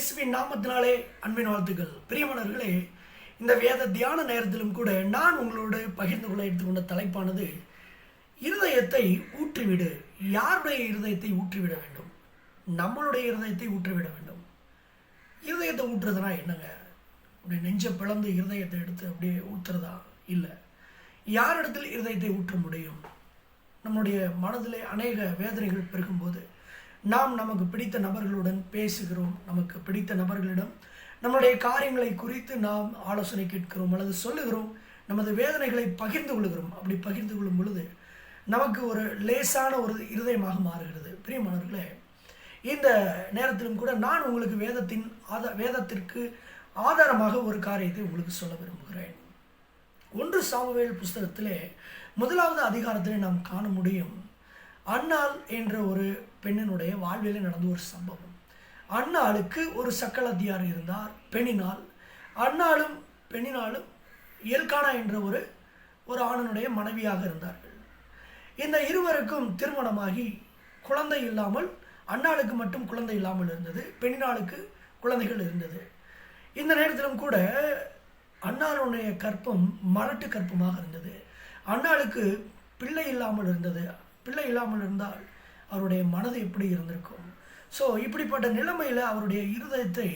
இயேசுவின் நாமத்தினாலே அன்பின் வாழ்த்துக்கள். பிரியமானவர்களே இந்த வேத தியான நேரத்திலும் கூட நான் உங்களோடு பகிர்ந்து கொள்ள எடுத்துக்கொண்ட தலைப்பானது இருதயத்தை ஊற்றிவிடு. யாருடைய இருதயத்தை ஊற்றிவிட வேண்டும்? நம்மளுடைய இருதயத்தை ஊற்றிவிட வேண்டும். இருதயத்தை ஊற்றுறதுனா என்னங்க? அப்படியே நெஞ்ச பிளந்து இருதயத்தை எடுத்து அப்படியே ஊற்றுறதா இல்லை. யாரிடத்தில் இருதயத்தை ஊற்ற முடியும்? நம்முடைய மனதிலே அநேக வேதனைகள் பெருகும்போது நாம் நமக்கு பிடித்த நபர்களுடன் பேசுகிறோம். நமக்கு பிடித்த நபர்களிடம் நம்முடைய காரியங்களை குறித்து நாம் ஆலோசனை கேட்கிறோம் அல்லது சொல்லுகிறோம். நமது வேதனைகளை பகிர்ந்து கொள்கிறோம். அப்படி பகிர்ந்து கொள்ளும் பொழுது நமக்கு ஒரு லேசான ஒரு இருதயமாக மாறுகிறது. பிரியமானவர்களே இந்த நேரத்திலும் கூட நான் உங்களுக்கு வேதத்தின் ஆத வேதத்திற்கு ஆதாரமாக ஒரு காரியத்தை உங்களுக்கு சொல்ல விரும்புகிறேன். ஒன்று சாமுவேல் புஸ்தகத்திலே முதலாவது அதிகாரத்திலே நாம் காண முடியும். அன்னாள் என்ற ஒரு பெண்ணினுடைய வாழ்வில் நடந்த ஒரு சம்பவம். அன்னாளுக்கு ஒரு சக்கலத்தியார் இருந்தார். பெண்ணினால் அன்னாலும் பெண்ணினாலும் இயல்கானா என்ற ஒரு ஒரு ஆணனுடைய மனைவியாக இருந்தார்கள். இந்த இருவருக்கும் திருமணமாகி குழந்தை இல்லாமல் அன்னாளுக்கு மட்டும் குழந்தை இல்லாமல் இருந்தது. பெண்ணினாளுக்கு குழந்தைகள் இருந்தது. இந்த நேரத்திலும் கூட அன்னாளுடைய கற்பம் மலட்டு கற்பமாக இருந்தது. அன்னாளுக்கு பிள்ளை இல்லாமல் இருந்தது. பிள்ளை இல்லாமல் இருந்தால் அவருடைய மனது எப்படி இருந்திருக்கும்? ஸோ இப்படிப்பட்ட நிலைமையில் அவருடைய இருதயத்தை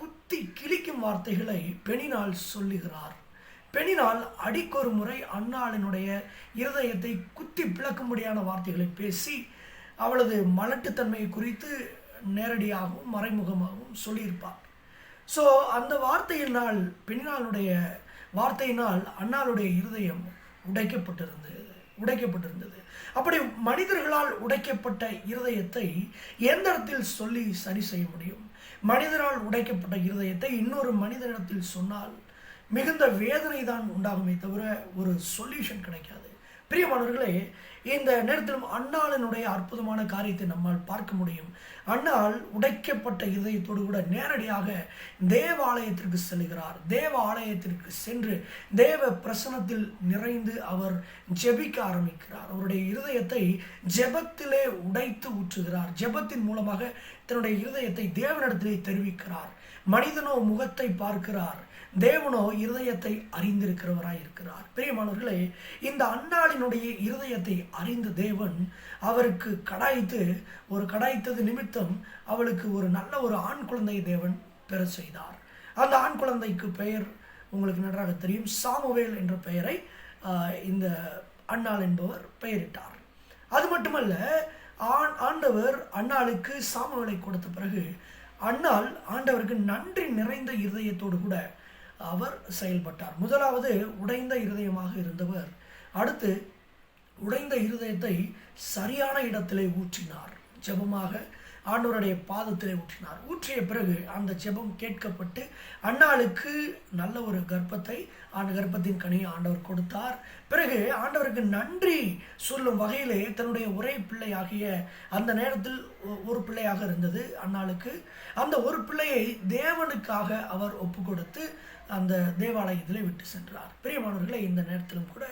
குத்தி கிழிக்கும் வார்த்தைகளை பெணினால் சொல்லுகிறார். பெணினால் அடிக்கொரு முறை அன்னாளினுடைய இருதயத்தை குத்தி பிளக்கும்படியான வார்த்தைகளை பேசி அவளது மலட்டுத்தன்மையை குறித்து நேரடியாகவும் மறைமுகமாகவும் சொல்லியிருப்பார். ஸோ அந்த வார்த்தையினால் பெண்ணினாளுடைய வார்த்தையினால் அன்னாளுடைய இருதயம் உடைக்கப்பட்டிருந்தது உடைக்கப்பட்டிருந்தது. அப்படி மனிதர்களால் உடைக்கப்பட்ட இருதயத்தை எந்த இடத்தில் சொல்லி சரி செய்ய முடியும். மனிதரால் உடைக்கப்பட்ட இருதயத்தை இன்னொரு மனிதனிடத்தில் சொன்னால் மிகுந்த வேதனை தான் உண்டாகுமே தவிர ஒரு சொல்யூஷன் கிடைக்காது. பிரியமானவர்களே இந்த நேரத்திலும் அன்னாளினுடைய அற்புதமான காரியத்தை நம்மால் பார்க்க முடியும். அண்ணால் உடைக்கப்பட்ட இதயத்தோடு கூட நேரடியாக தேவாலயத்திற்கு செல்கிறார். தேவ ஆலயத்திற்கு சென்று தேவ பிரசனத்தில் நிறைந்து அவர் ஜெபிக்க ஆரம்பிக்கிறார். அவருடைய இருதயத்தை ஜெபத்திலே உடைத்து ஊற்றுகிறார். ஜெபத்தின் மூலமாக தன்னுடைய இருதயத்தை தேவனிடத்திலே தெரிவிக்கிறார். மனிதனோ முகத்தை பார்க்கிறார். தேவனோ இருதயத்தை அறிந்திருக்கிறவராய் இருக்கிறார் பிரியமானவர்களே இந்த அன்னாளினுடைய இருதயத்தை அறிந்த தேவன் அவருக்கு கடாய்த்து ஒரு கடாய்த்தது நிமித்தம் அவளுக்கு ஒரு நல்ல ஒரு ஆண் குழந்தை தேவன் பெற செய்தார். அந்த ஆண் குழந்தைக்கு பெயர் உங்களுக்கு நன்றாக தெரியும். சாமுவேல் என்ற பெயரை இந்த அன்னாள் என்பவர் பெயரிட்டார். அது மட்டுமல்ல ஆண் ஆண்டவர் அன்னாளுக்கு சாமுவேலை கொடுத்த பிறகு அன்னால் ஆண்டவருக்கு நன்றி நிறைந்த இருதயத்தோடு கூட அவர் செயல்பட்டார். முதலாவது உடைந்த இருதயமாக இருந்தவர். அடுத்து உடைந்த இருதயத்தை சரியான இடத்திலே ஊற்றினார். ஜெபமாக ஆண்டவருடைய பாதத்திலே ஊற்றினார். ஊற்றிய பிறகு அந்த ஜெபம் கேட்கப்பட்டு அன்னாளுக்கு நல்ல ஒரு கர்ப்பத்தை ஆண்டு கர்ப்பத்தின் கனியை ஆண்டவர் கொடுத்தார். பிறகு ஆண்டவருக்கு நன்றி சொல்லும் வகையிலே தன்னுடைய ஒரே பிள்ளையாகிய அந்த நேரத்தில் ஒரு பிள்ளையாக இருந்தது அன்னாளுக்கு. அந்த ஒரு பிள்ளையை தேவனுக்காக அவர் ஒப்பு கொடுத்து அந்த தேவாலயத்திலே விட்டு சென்றார். பிரியமானவர்களை இந்த நேரத்திலும் கூட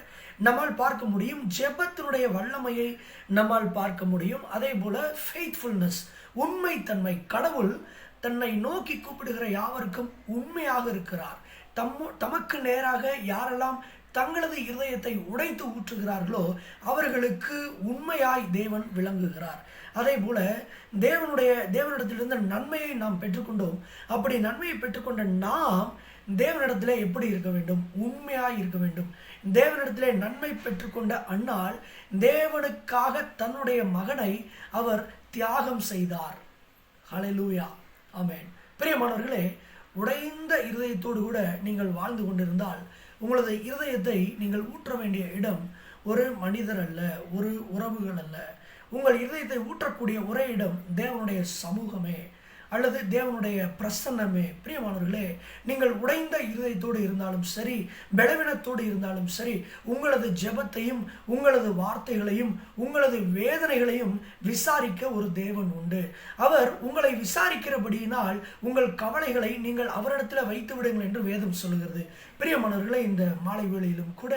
நம்மால் பார்க்க முடியும் ஜெபத்தினுடைய வல்லமையை நம்மால் பார்க்க முடியும். அதே போல ஃபெய்த்ஃபுல்னஸ் உண்மைத்தன்மை. கடவுள் தன்னை நோக்கி கூப்பிடுகிற யாவருக்கும் உண்மையாக இருக்கிறார். தம்மு தமக்கு நேராக யாரெல்லாம் தங்களது இருதயத்தை உடைத்து ஊற்றுகிறார்களோ அவர்களுக்கு உண்மையாய் தேவன் விளங்குகிறார். அதே போல தேவனுடைய தேவனிடத்திலிருந்து நன்மையை நாம் பெற்றுக்கொண்டோம். அப்படி நன்மையை பெற்றுக்கொண்ட நாம் தேவனிடத்தில் எப்படி இருக்க வேண்டும்? உண்மையாய் இருக்க வேண்டும். தேவனிடத்திலே நன்மை பெற்றுக்கொண்ட அண்ணால் தேவனுக்காக தன்னுடைய மகனை அவர் தியாகம் செய்தார். ஹலெலூயா ஆமேன் பிரியமானவர்களே உடைந்த இருதயத்தோடு கூட நீங்கள் வாழ்ந்து கொண்டிருந்தால் உங்களது இருதயத்தை நீங்கள் ஊற்ற வேண்டிய இடம் ஒரு மனிதர் அல்ல ஒரு உறவுகள் அல்ல. உங்கள் இருதயத்தை ஊற்றக்கூடிய ஒரே இடம் தேவனுடைய சமூகமே. அல்லது தேவனுடைய பிரசன்னமே. பிரியமானவர்களே நீங்கள் உடைந்த இருதயத்தோடு இருந்தாலும் சரி பலவீனத்தோடு இருந்தாலும் சரி உங்களது ஜெபத்தையும் உங்களது வார்த்தைகளையும் உங்களது வேதனைகளையும் விசாரிக்க ஒரு தேவன் உண்டு. அவர் உங்களை விசாரிக்கிறபடியினால் உங்கள் கவலைகளை நீங்கள் அவரிடத்தில் வைத்து விடுங்கள் என்று வேதம் சொல்லுகிறது. பிரியமானவர்களே இந்த மாலை வேளையிலும் கூட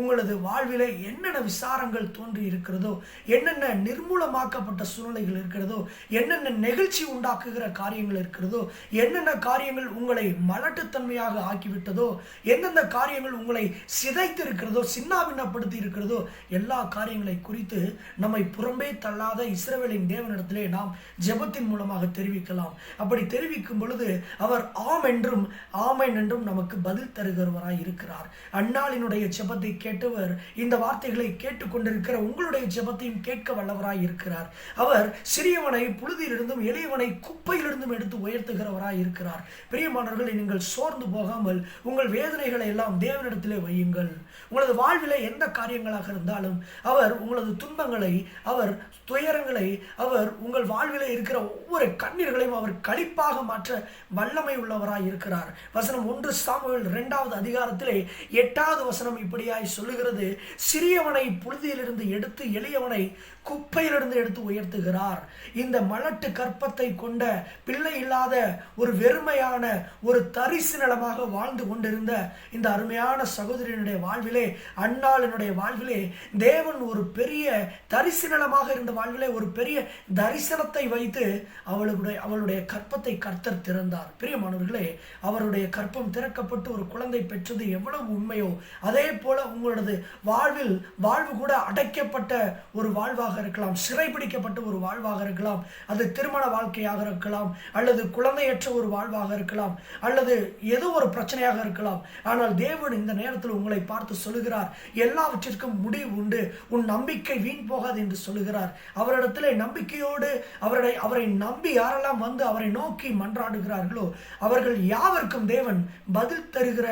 உங்களது வாழ்விலே என்னென்ன விசாரங்கள் தோன்றி இருக்கிறதோ என்னென்ன நிர்மூலமாக்கப்பட்ட சூழ்நிலைகள் இருக்கிறதோ என்னென்ன நெகிழ்ச்சி உண்டாக்குகிற காரியங்கள் இருக்கிறதோ என்னென்ன காரியங்கள் உங்களை மலட்டுத்தன்மையாக ஆக்கிவிட்டதோ எந்தெந்த காரியங்கள் உங்களை சிதைத்து இருக்கிறதோ சின்னாபின்னப்படுத்தி இருக்கிறதோ எல்லா காரியங்களை குறித்து நம்மை புறம்பே தள்ளாத இஸ்ரவேலின் தேவனிடத்திலே நாம் ஜெபத்தின் மூலமாக தெரிவிக்கலாம். அப்படி தெரிவிக்கும் பொழுது அவர் ஆம் என்றும் ஆமென் என்றும் நமக்கு பதில் தருகிறவராய் இருக்கிறார். அண்ணாளினுடைய ஜெபத்தை கேட்டவர் இந்த வார்த்தைகளை கேட்டுக்கொண்டிருக்கிற உங்களுடைய ஜெபத்தையும் கேட்க வல்லவராய் இருக்கிறார். அவர் சிறியவனை புழுதியிலிருந்தும் எளியவனை குப்பை குப்பையிலிருந்தும் எடுத்து உயர்த்துகிறவராய் இருக்கிறார். பிரியமானவர்களை நீங்கள் சோர்ந்து போகாமல் உங்கள் வேதனைகளை எல்லாம் தேவனிடத்திலே வையுங்கள். உங்களது வாழ்விலே எந்த காரியங்களாக இருந்தாலும் அவர் உங்களது துன்பங்களை அவர் துயரங்களை அவர் உங்கள் வாழ்விலே இருக்கிற ஒவ்வொரு கண்ணீர்களையும் அவர் களிப்பாக மாற்ற வல்லமை உள்ளவராய் இருக்கிறார். வசனம் ஒன்று சாமுவேல் இரண்டாவது அதிகாரத்திலே எட்டாவது வசனம் இப்படியாய் சொல்லுகிறது. சிறியவனை புழுதியிலிருந்து எடுத்து எளியவனை குப்பையிலிருந்து எடுத்து உயர்த்துகிறார். இந்த மலட்டு கற்பத்தை கொண்ட பிள்ளை இல்லாத ஒரு வெறுமையான ஒரு தரிசு நிலமாக வாழ்ந்து கொண்டிருந்த இந்த அருமையான சகோதரியினுடைய வாழ்விலே அண்ணாளினுடைய வாழ்விலே தேவன் ஒரு பெரிய தரிசு நிலமாக இருந்த வாழ்விலே ஒரு பெரிய தரிசனத்தை வைத்து அவளுடைய அவளுடைய கற்பத்தை கர்த்தர் திறந்தார். பிரியமானவர்களே அவருடைய கற்பம் திறக்கப்பட்டு ஒரு குழந்தை பெற்றது எவ்வளவு உண்மையோ அதே போல உங்களது வாழ்வில் வாழ்வு கூட அடைக்கப்பட்ட ஒரு வாழ்வாக இருக்கலாம் சிறைபிடிக்கப்பட்ட ஒரு வாழ்வாக இருக்கலாம் அது திருமண வாழ்க்கையாக இருக்கலாம் இருக்கலாம் அல்லது குழந்தையற்ற ஒரு வாழ்வாக இருக்கலாம் அல்லது ஏதோ ஒரு பிரச்சனையாக இருக்கலாம். ஆனால் தேவன் இந்த நேரத்தில் உங்களை பார்த்து சொல்லுகிறார் எல்லாவற்றிற்கும் முடிவு உண்டு உன் நம்பிக்கை வீண் போகாது என்று சொல்லுகிறார். அவரிடத்தில் நம்பிக்கையோடு அவரை அவரை நம்பி யாரெல்லாம் வந்து அவரை நோக்கி மன்றாடுகிறார்களோ அவர்கள் யாவருக்கும் தேவன் பதில் தருகிற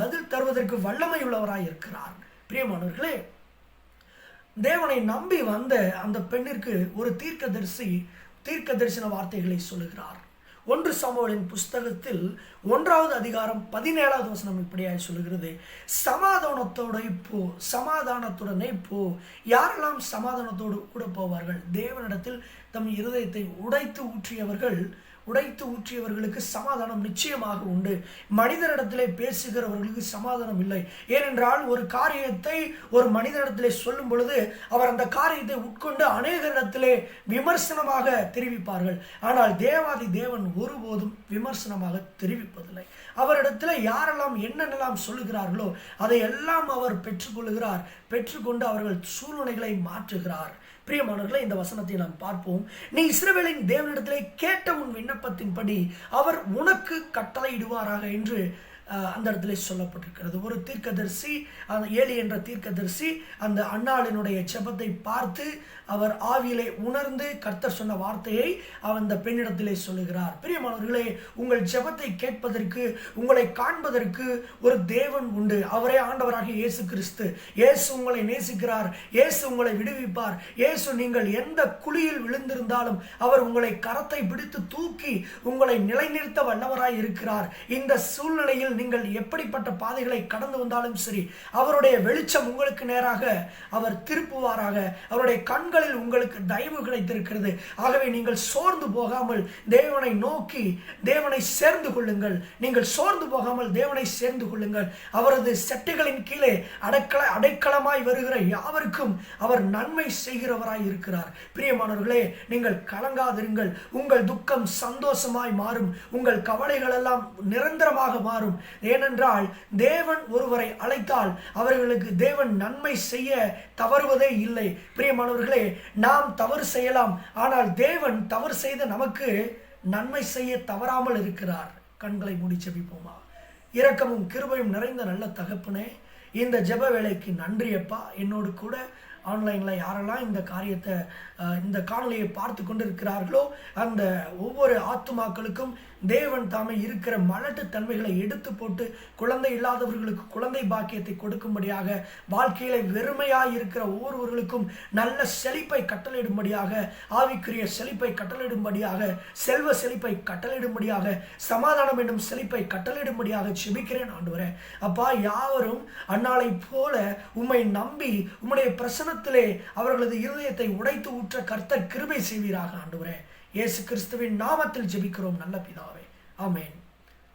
பதில் தருவதற்கு வல்லமை உள்ளவராய் இருக்கிறார். பிரியமானவர்களே தேவனை நம்பி வந்த அந்த பெண்ணிற்கு ஒரு தீர்க்கதரிசி தீர்க்க தரிசன வார்த்தைகளை சொல்லுகிறார். ஒன்று சாமுவேலின் புஸ்தகத்தில் ஒன்றாவது அதிகாரம் பதினேழாவது வசனம் இப்படியாய் சொல்லுகிறது. சமாதானத்தோட போ சமாதானத்துடனே போ யாரெல்லாம் சமாதானத்தோடு கூட போவார்கள்? தேவனிடத்தில் தம் இருதயத்தை உடைத்து ஊற்றியவர்கள் உடைத்து ஊற்றியவர்களுக்கு சமாதானம் நிச்சயமாக உண்டு. மனிதரிடத்திலே பேசுகிறவர்களுக்கு சமாதானம் இல்லை. ஏனென்றால் ஒரு காரியத்தை ஒரு மனிதனிடத்திலே சொல்லும் பொழுது அவர் அந்த காரியத்தை உட்கொண்டு அநேகரிடத்திலே விமர்சனமாக தெரிவிப்பார்கள். ஆனால் தேவாதி தேவன் ஒருபோதும் விமர்சனமாக தெரிவிப்பதில்லை. அவரிடத்தில் யாரெல்லாம் என்னென்னலாம் சொல்லுகிறார்களோ அதையெல்லாம் அவர் பெற்றுக்கொள்கிறார் பெற்றுக்கொண்டு அவர்கள் சூழ்நிலைகளை மாற்றுகிறார். பிரியமானவர்களை இந்த வசனத்தை நாம் பார்ப்போம். நீ இஸ்ரவேலின் தேவனிடத்திலே கேட்ட உன் விண்ணப்பத்தின்படி அவர் உனக்கு கட்டளையிடுவாராக என்று அந்த இடத்துல சொல்லப்பட்டிருக்கிறது. ஒரு தீர்க்கதரிசி அந்த ஏலி என்ற தீர்க்கதரிசி அந்த அண்ணாளினுடைய செபத்தை பார்த்து அவர் ஆவியிலே உணர்ந்து கர்த்தர் சொன்ன வார்த்தையை அவர் அந்த பெண்ணிடத்திலே சொல்லுகிறார். பிரியமானவர்களே உங்கள் ஜெபத்தை கேட்பதற்கு உங்களை காண்பதற்கு ஒரு தேவன் உண்டு. அவரே ஆண்டவராக இயேசு கிறிஸ்து. இயேசு உங்களை நேசிக்கிறார். இயேசு உங்களை விடுவிப்பார். இயேசு நீங்கள் எந்த குழியில் விழுந்திருந்தாலும் அவர் உங்களை கரத்தை பிடித்து தூக்கி உங்களை நிலைநிறுத்த வல்லவராய் இருக்கிறார். இந்த சூழ்நிலையில் நீங்கள் எப்படிப்பட்ட பாதைகளை கடந்து வந்தாலும் சரி அவருடைய வெளிச்சம் உங்களுக்கு நேராக அவர் திருப்புவாராக. அவருடைய கண்களில் உங்களுக்கு தயவு கிடைத்திருக்கிறது. ஆகவே நீங்கள் சோர்ந்து போகாமல் தேவனை நோக்கி தேவனை சேர்ந்து கொள்ளுங்கள். நீங்கள் சோர்ந்து போகாமல் தேவனை சேர்ந்து கொள்ளுங்கள். அவரது செட்டைகளின் கீழே அடைக்கல அடைக்கலமாய் வருகிற யாவருக்கும் அவர் நன்மை செய்கிறவராய் இருக்கிறார். பிரியமானவர்களே நீங்கள் கலங்காதிருங்கள். உங்கள் துக்கம் சந்தோஷமாய் மாறும். உங்கள் கவலைகள் எல்லாம் நிரந்தரமாக மாறும். ஏனென்றால் தேவன் ஒருவரை அழைத்தால் அவர்களுக்கு தேவன் நன்மை செய்ய தவறுவதே இல்லை. பிரியமானவர்களே நாம் தவறு செய்யலாம். ஆனால் தேவன் தவறு செய்த நமக்கு நன்மை செய்ய தவறாமல் இருக்கிறார். கண்களை மூடி செபிப்போமா இரக்கமும் கிருபையும் நிறைந்த நல்ல தகப்பனே இந்த ஜெப வேலைக்கு நன்றியப்பா. என்னோடு கூட ஆன்லைனில் யாரெல்லாம் இந்த காரியத்தை இந்த காணொலியை பார்த்து கொண்டு இருக்கிறார்களோ அந்த ஒவ்வொரு ஆத்துமாக்களுக்கும் தேவன் தாமே இருக்கிற மலட்டு தன்மைகளை எடுத்து போட்டு குழந்தை இல்லாதவர்களுக்கு குழந்தை பாக்கியத்தை கொடுக்கும்படியாக வாழ்க்கையில வெறுமையாக இருக்கிற ஒவ்வொருவர்களுக்கும் நல்ல செழிப்பை கட்டளையிடும்படியாக ஆவிக்குரிய செழிப்பை கட்டளையிடும்படியாக செல்வ செழிப்பை கட்டளையிடும்படியாக சமாதானம் என்னும் செழிப்பை கட்டளையிடும்படியாக செபிக்கிறேன் ஆண்டவரே. அப்பா யாவரும் அன்னாலை போல உம்மை நம்பி உம்முடைய தருணத்திலே அவர்களது இருதயத்தை உடைத்து ஊற்ற கர்த்தர் கிருபை செய்வீராக ஆண்டுவரே. இயேசு கிறிஸ்துவின் நாமத்தில் ஜெபிக்கிறோம் நல்ல பிதாவே. ஆமேன்.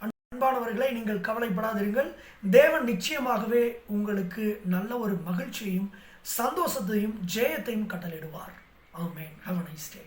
அன்பானவர்களை நீங்கள் கவலைப்படாதிருங்கள். தேவன் நிச்சயமாகவே உங்களுக்கு நல்ல ஒரு மகிழ்ச்சியையும் சந்தோஷத்தையும் ஜெயத்தையும் கட்டளிடுவார் ஆமேன். Have nice day